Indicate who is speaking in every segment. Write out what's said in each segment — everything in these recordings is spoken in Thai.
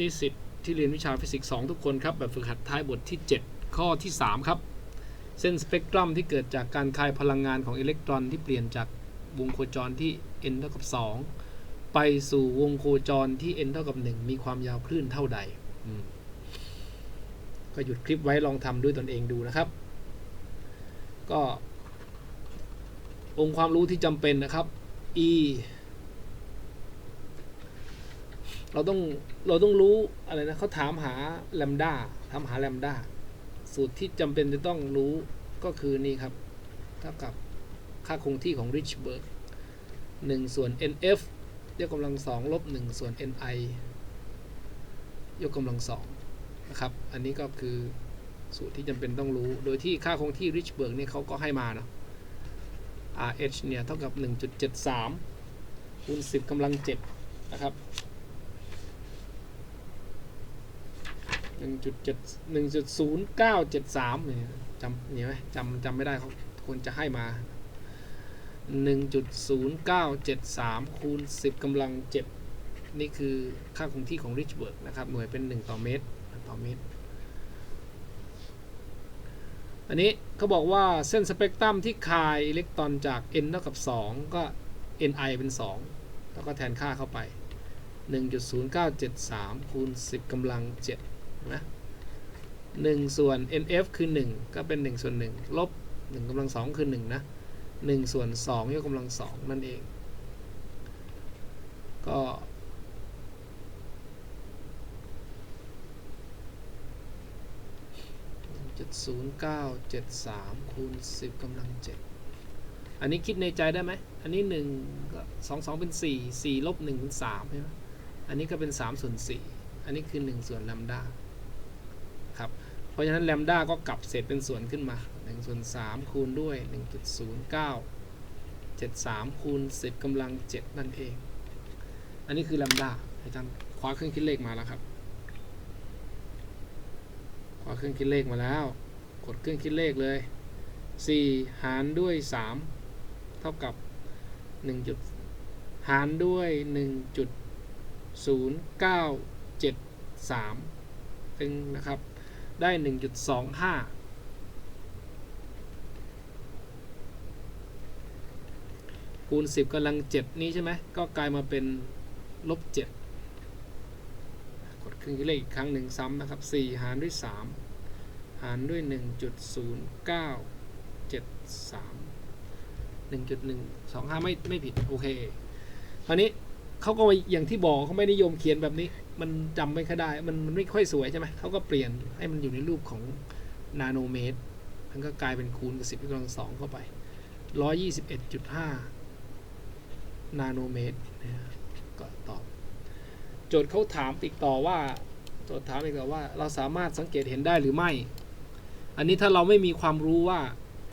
Speaker 1: นิสิตที่เรียนวิชาฟิสิกส์2ทุกคนครับ แบบฝึกหัดท้ายบทที่ 7 ข้อที่ 3 ครับ เส้นสเปกตรัมที่เกิดจากการคายพลังงานของอิเล็กตรอนที่เปลี่ยนจากวงโคจรที่ n เท่ากับ 2 ไปสู่วงโคจรที่ n เท่ากับ 1 มีความยาวคลื่นเท่าใด ก็หยุดคลิปไว้ลองทำด้วยตนเองดูนะครับ ก็ องค์ความรู้ที่จำเป็นนะครับ e เราต้องเราต้องรู้อะไรนะเขาถามหาแลมด้าถามหาแลมด้าสูตรที่จำเป็นจะต้องรู้ก็คือนี่ครับ เท่ากับค่าคงที่ของ Richburg 1ส่วน nf ยกกำลังสองลบ1ส่วน ni ยกกำลังสองนะครับ อันนี้ก็คือสูตรที่จำเป็นต้องรู้ โดยที่ค่าคงที่ Richburg เนี่ยเขาก็ให้มาเนาะ RH เนี่ย เท่ากับ 1.73คูณ10กำลัง7นะครับ หนึ่งจุดเจ็ดหนึ่งจุดศูนย์เก้าเจ็ดสามเนี่ยจำเนี่ยไหมจำจำไม่ได้เขาควรจะให้มาหนึ่งจุดศูนย์เก้าเจ็ดสามคูณสิบกำลังเจ็ดนี่คือค่าคงที่ของริชเบิร์กนะครับ หน่วยเป็นหนึ่งต่อเมตรต่อเมตร อันนี้เขาบอกว่าเส้นสเปกตรัมที่คายอิเล็กตรอนจาก n เท่ากับ 2 ก็ ni เป็น 2 แล้วก็แทนค่าเข้าไป 1.0973คูณ10กำลัง 7 นะหนึ่งส่วน nf คือ 1 ก็เป็น 1 ส่วน 1 ลบ1กำลัง2คือ 1 นะ 1 ส่วน2ยกกำลัง2นั่นเอง ก็1.0973 คูณ 10กำลัง 7 อันนี้คิดในใจได้ไหม อันนี้1ก็2 2 เป็น 4 4 ลบ1เป็น3ใช่ไหมอันนี้ก็เป็น 3 ส่วน 4 อันนี้คือ 1 ส่วนลำดาครับ ราะฉะนั้นแลมด้าก็กลับเศษเป็นส่วนขึ้นมา1ส่วน3คูณด้วย 1.09 73 คูณ 10กำลัง 7 นั่นเอง อันนี้คือแลมด้าอาจารย์คว้าเครื่องคิดเลขมาแล้วครับคว้าเครื่องคิดเลขมาแล้ว กดเครื่องคิดเลขเลย 4 หารด้วย 3 เท่ากับ 1 จุดหารด้วย 1.0973ซึ่งนะครับ ได้ 1.25 คูณ 10กำลัง 7 นี้ใช่ไหม ก็กลายมาเป็นลบ 7 กดเครื่องคิดเลขอีกครั้งหนึ่งซ้ำนะครับ 4 หารด้วย 3 หารด้วย 1.0973 1.125 ไม่ไม่ผิด โอเค คราวนี้ เขาก็อย่างที่บอกเขาไม่นิยมเขียนแบบนี้ มันจำไม่ค่อยได้ มันมันไม่ค่อยสวยใช่ไหมเขาก็เปลี่ยนให้มันอยู่ในรูปของนาโนเมตร มันก็กลายเป็นคูณกับ10กำลังสองเข้าไป121.5นาโนเมตรนะก็ตอบ โจทย์เขาถามอีกต่อว่า โจทย์ถามอีกต่อว่า เราสามารถสังเกตเห็นได้หรือไม่ อันนี้ถ้าเราไม่มีความรู้ว่า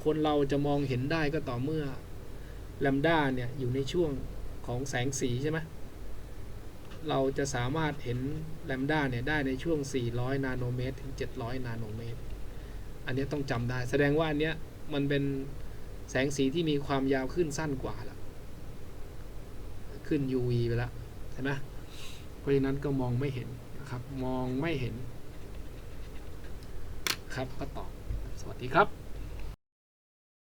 Speaker 1: คนเราจะมองเห็นได้ก็ต่อเมื่อแลมด้าเนี่ยอยู่ในช่วงของแสงสีใช่ไหม เราจะสามารถเห็นแลมด้าเนี่ยได้ในช่วง 400 นาโนเมตร ถึง 700 นาโนเมตร อันนี้ต้องจำได้ แสดงว่าอันเนี้ยมันเป็นแสงสีที่มีความยาวขึ้นสั้นกว่าละขึ้น UV ไปแล้วใช่ไหมเพราะฉะนั้นก็มองไม่เห็นนะครับ มองไม่เห็น ครับก็ตอบ สวัสดีครับ